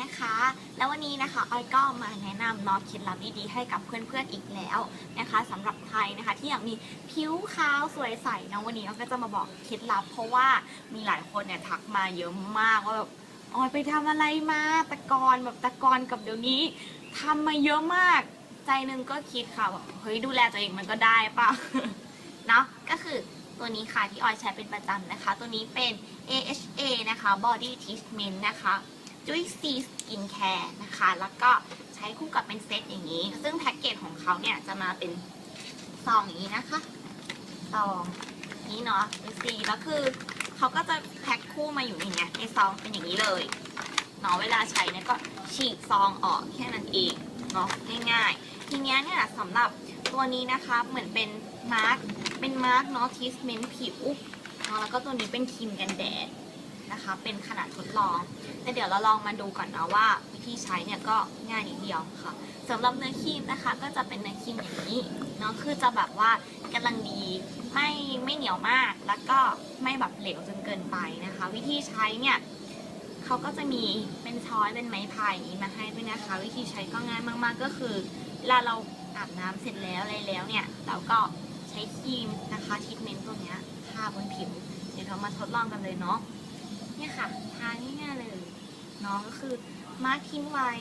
นะคะ แล้ววันนี้นะคะออยก็มาแนะนำเนาะเคล็ดลับดีๆให้กับเพื่อนๆอีกแล้วนะคะสำหรับใครนะคะที่อยากมีผิวขาวสวยใสนะวันนี้ออยก็จะมาบอกเคล็ดลับ เพราะว่ามีหลายคนเนี่ยทักมาเยอะมากว่าแบบออยไปทำอะไรมาตะกอนแบบตะกอนกับเดี๋ยวนี้ทำมาเยอะมาก ใจนึงก็คิดค่ะแบบเฮ้ยดูแลตัวเองมันก็ได้ป่ะเนาะก็คือตัวนี้ค่ะที่ออยใช้เป็นประจำนะคะ ตัวนี้เป็น AHA นะคะ Body Treatment นะคะ Juicy Skin Care นะคะ แล้วก็ใช้คู่กับเป็นเซตอย่างนี้ ซึ่งแพ็กเกจของเขาเนี่ยจะมาเป็นซองอย่างนี้นะคะซองนี้เนาะ Juicy แล้วคือเขาก็จะแพ็คคู่มาอยู่ในเนี้ยในซองเป็นอย่างนี้เลยเนาะเวลาใช้เนี่ยก็ฉีกซองออกแค่นั้นเองเนาะง่ายๆ ทีเนี้ยเนี่ยสำหรับตัวนี้นะคะเหมือนเป็นมาร์กเป็นมาร์กเนาะทีสเมนต์ผิวเนาะแล้วก็ตัวนี้เป็นครีมกันแดด นะคะ เป็นขนาดทดลองแต่เดี๋ยวเราลองมาดูก่อนนะว่า วิธีใช้เนี่ยก็ง่ายนิดเดียวค่ะสำหรับเนื้อครีมนะคะ ก็จะเป็นเนื้อครีมอย่างนี้เนาะคือจะแบบว่ากำลังดีไม่ไม่เหนียวมาก แล้วก็ไม่แบบเหลวจนเกินไปนะคะ วิธีใช้เนี่ยเขาก็จะมีเป็นช้อยเป็นไม้พายอย่างนี้มาให้ด้วยนะคะ วิธีใช้ก็ง่ายมากๆก็คือเวลาเราอาบน้ำเสร็จแล้วอะไรแล้วเนี่ยเราก็ใช้ครีมนะคะทรีทเมนต์ตัวเนี้ยทาบนผิว เดี๋ยวเรามาทดลองกันเลยเนาะ เนี่ยค่ะ ทาง่ายๆเลยเนาะก็คือมาร์คทิ้งไว้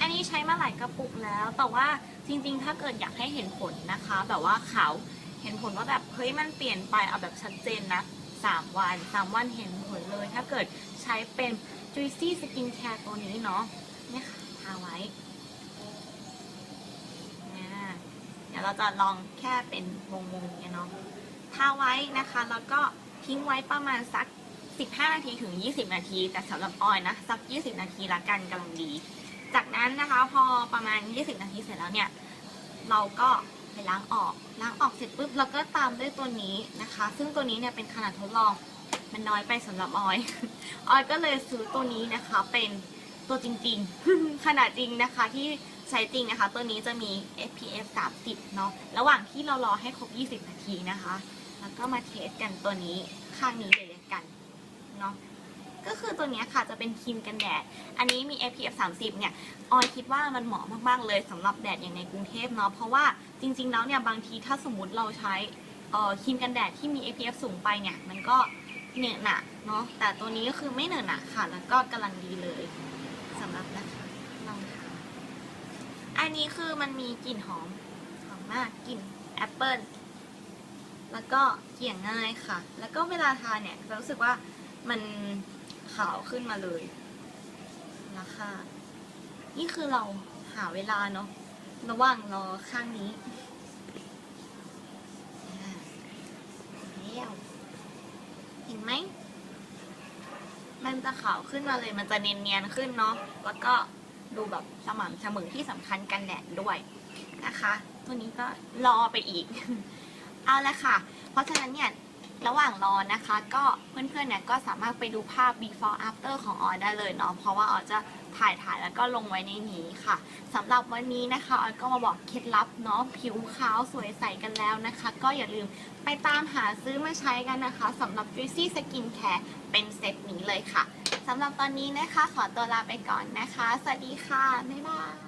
อันนี้ใช้มาหลายกระปุกแล้ว แต่ว่าจริงๆ ถ้าเกิดอยากให้เห็นผลนะคะ แบบว่าขาวเห็นผลว่าแบบเฮ้ยมันเปลี่ยนไปเอาแบบชัดเจนนะสามวันสามวันเห็นผลเลย ถ้าเกิดใช้เป็น Juicy Skin Care ตัวนี้เนาะเนี่ยค่ะทาไว้เนี่ยเดี๋ยวเราจะลองแค่เป็นวงๆเนี่ยเนาะทาไว้นะคะ แล้วก็ทิ้งไว้ประมาณสัก 15 นาทีถึง 20 นาที แต่สำหรับออยนะ สัก 20 นาทีละกันกำลังดี จากนั้นนะคะพอประมาณ 20 นาทีเสร็จแล้วเนี่ย เราก็ไปล้างออก ล้างออกเสร็จปุ๊บเราก็ตามด้วยตัวนี้นะคะ ซึ่งตัวนี้เนี่ยเป็นขนาดทดลอง มันน้อยไปสำหรับออย ออยก็เลยซื้อตัวนี้นะคะเป็นตัวจริงๆ ขนาดจริงนะคะที่ใช้จริงนะคะ ตัวนี้จะมี SPF 30 เนาะ ระหว่างที่เรารอให้ครบ 20 นาทีนะคะ แล้วก็มาเทสกันตัวนี้ข้างนี้เลยกัน เนาะก็คือตัวนี้ค่ะจะเป็นครีมกันแดด อันนี้มี SPF 30 เนี่ย ออยคิดว่ามันเหมาะมากๆเลยสำหรับแดดอย่างในกรุงเทพเนาะ เพราะว่าจริง ๆ แล้วเนี่ยบางทีถ้าสมมติเราใช้ครีมกันแดดที่มี SPF สูงไปเนี่ย มันก็เหนอะหนะเนาะ แต่ตัวนี้ก็คือไม่เหนอะหนะค่ะ แล้วก็กำลังดีเลยสำหรับนะคะลองทาอันนี้คือมันมีกลิ่นหอมหอมมากกลิ่นแอปเปิลแล้วก็เกี่ยงง่ายค่ะ แล้วก็เวลาทาเนี่ยจะรู้สึกว่า มันขาวขึ้นมาเลยนะคะนี่คือเราหาเวลาเนาะระหว่างรอข้างนี้แล้วเห็นไหมมันจะขาวขึ้นมาเลย มันจะเนียนๆขึ้นเนาะ แล้วก็ดูแบบสม่ำเสมอที่สำคัญกันแดดด้วยนะคะ ตัวนี้ก็รอไปอีก เอาละค่ะ เพราะฉะนั้นเนี่ย ระหว่างรอนะคะ ก็เพื่อนๆเนี่ยก็สามารถไปดูภาพ before after ของออยได้เลยเนาะเพราะว่าออยจะถ่ายถ่ายแล้วก็ลงไว้ในนี้ค่ะสำหรับวันนี้นะคะออยก็มาบอกเคล็ดลับเนาะผิวขาวสวยใสกันแล้วนะคะ ก็อย่าลืมไปตามหาซื้อมาใช้กันนะคะสำหรับ Juicy Skin Care เป็นเซตนี้เลยค่ะสำหรับตอนนี้นะคะ ขอตัวลาไปก่อนนะคะ สวัสดีค่ะ บ๊ายบาย